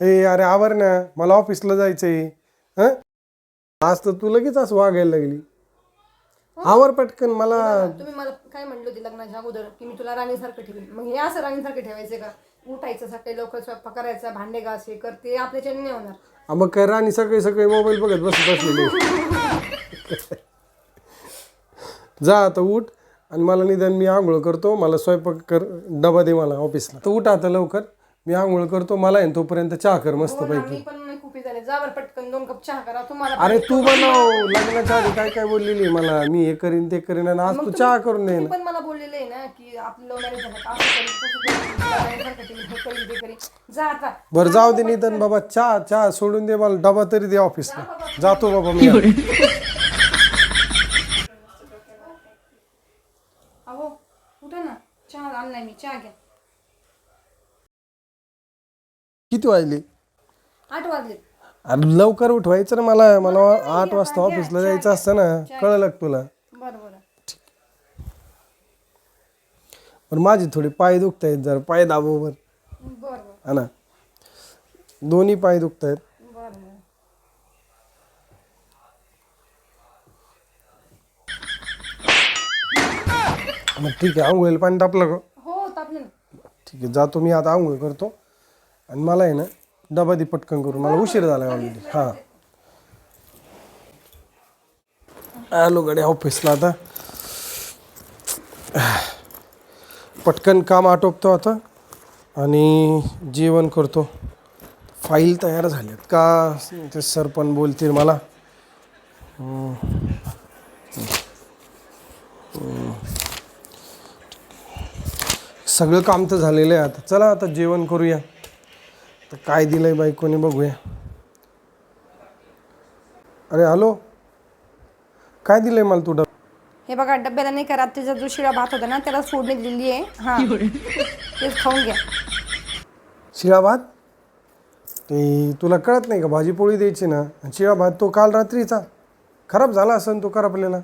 ए अरे आवर ना. मला ऑफिसला जायचंय. हं? आज तर तू लगेच असं वागायला लागली. आवर पटकन मला तुम्ही मला काय म्हणले होते लग्नाच्या अगोदर की मी तुला राणीसारखं ठेवीन? मग हे असं राणीसारखं ठेवायचं का? उठायचं सकाळी लवकर स्वयंपाक करायचा भांडे घास हे कर ते आपल्याच्याने नाही होणार. आ, मग काय राणी सगळे सगळे मोबाईल बघत बसत बसलेले. जा आता उठ. आणि मला निदान मी आंघोळ करतो. मला स्वयंपाक कर डबा दे मला ऑफिसला तर उठ आता लवकर. मी आंघोळ करतो मला आहे ना तोपर्यंत चहा कर मस्त हो पैकी. मी पण नाही खूप हे झाले जा बरं पटकन दोन कप चहा करा. तुम्हाला अरे तू बनव लग्नाच्या आधी काय काय बोललेली मला? मी हे करीन ते करीन आणि आज तू चहा करून दे तुम्ही पण मला बोललेले आहे ना की आपलं लव्ह मॅरेज झालं का असं करीन, तसं करीन, तुला राणीसारखं ठेवीन, हे करीन, ते करीन. जा आता. बरं जाऊ दे निदान बाबा चहा चहा सोडून दे मला डबा तरी दे ऑफिसला जातो बाबा मी. अहो उठा ना. चहा आणलाय मी चहा घ्या. किती वाजले? आठ वाजले. अरे लवकर उठवायचं ना मला. मला आठ वाजता ऑफिसला जायचं असतं ना. कळलं का तुला? बरं बरं. पण माझे थोडे पाय दुखत आहेत जरा. पाय दाबोबर बरं. बरं हा ना. दोन्ही पाय दुखत आहेत मग ठीक आहे आंघोळीला पाणी टाकलं का? हो तापले ना. ठीक आहे जातो मी. आता आंघोळ करतो. आणि मला आहे ना डबा दे पटकन करून मला उशीर झाला ऑलरेडी हां. आलो गड्या ऑफिसला आता. पटकन काम आटोपतो आता. आणि जेवण करतो. फाईल तयार झाल्यात का? ते सर पण बोलतील मला. सगळं काम तर झालेलं आहे आता. चला आता जेवण करूया. तर काय दिलंय बायकोने बघूया. अरे हॅलो? काय दिलंय मला तू डब हे बघा डब्याला नाही का रात्रीचा जो शिळा भात होता ना त्याला फोडणी दिलेली आहे. हा. तेच खाऊन घ्या. शिळा भात? ते तुला कळत नाही का भाजी पोळी द्यायची ना? आणि शिळा भात तो काल रात्रीचा. खराब झाला असेल तो करपलेला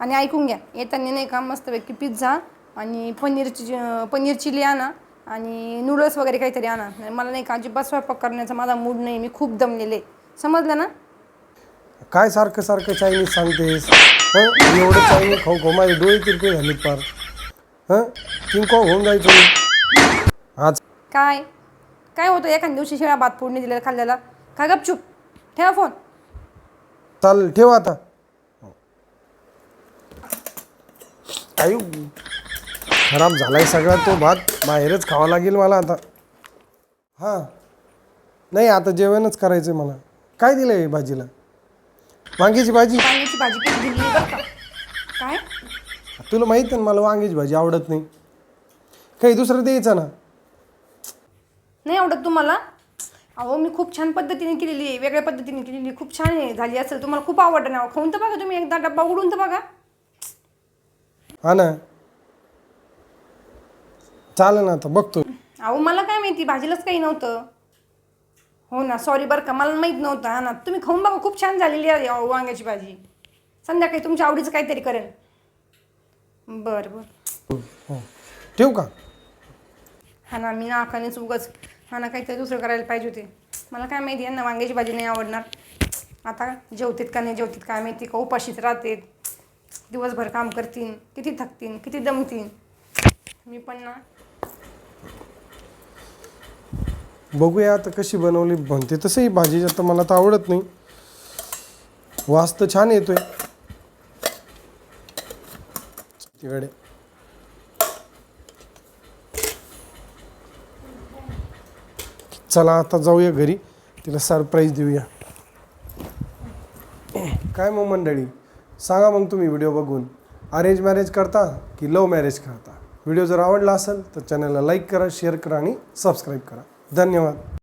आणि ऐकून घ्या येताना नाही का मस्तपैकी पिझ्झा आणि पनीरची पनीर चिली आणा. आणि नूडल्स वगैरे काहीतरी आणा. मला नाही का अजिबात स्वयंपाक करण्याचा माझा मूड नाही मी खूप दमलेले समजलं ना? काय सारखं सारखं चायनीज सांगतेस? हं? एवढं चायनीज खाऊ खाऊ माझे डोळे तिरके झालेत पार हं? होऊन जायचं आज काय? काय होतं? एखाद्या दिवशी शिळा भात फोडणी दिलेला खाल्ल्याला? काय गपचूप? ठेवा फोन चालेल ठेव आता. खराब झालाय सगळा तो भात बाहेरच खावा लागेल मला आता. हां. नाही आता जेवणच करायचं आहे मला. काय दिलं आहे भाजीला? वांग्याची भाजी? वांग्याची भाजी दिली बरं का? काय? तुला माहीत आहे ना मला वांग्याची भाजी आवडत नाही. काही दुसरं द्यायचं ना? नाही आवडत तुम्हाला? अहो मी खूप छान पद्धतीने केलेली आहे वेगळ्या पद्धतीने केलेली आहे. खूप छान आहे झाली असेल. तुम्हाला खूप आवडतं ना खाऊन तर बघा तुम्ही एकदा डब्बा उडून तर बघा. हा ना. चालेल ना आता बघतो. अहो मला काय माहिती भाजीलाच काही नव्हतं. हो ना सॉरी बरं का मला माहीत नव्हतं. हा ना तुम्ही खाऊन बघा खूप छान झालेली आहे अहो, वांग्याची भाजी. संध्याकाळी तुमच्या आवडीचं काहीतरी करेन बरं बरं. हो. ठेवू का? हा ना मी नाकानेच उगाच हा ना काहीतरी दुसरं करायला पाहिजे होते. मला काय माहिती यांना वांग्याची भाजी नाही आवडणार. आता जेवतीत का नाही जेवतीत काय माहिती का उपाशीच राहते दिवसभर काम करतीन किती थकतीन किती दमतीन. मी पण ना बघूया आता कशी बनवली. बनते तसंही भाजी आता मला तर आवडत नाही. वास तर छान येतोय. तिकडे. चला आता जाऊया घरी. तिला सरप्राईज देऊया. काय मग मंडळी? सांगा मग तुम्ही व्हिडिओ बघून. अरेंज मॅरेज करता की लव्ह मॅरेज करता? व्हिडिओ जर आवडला असेल तर चॅनलला लाईक करा शेअर करा आणि सबस्क्राईब करा. धन्यवाद.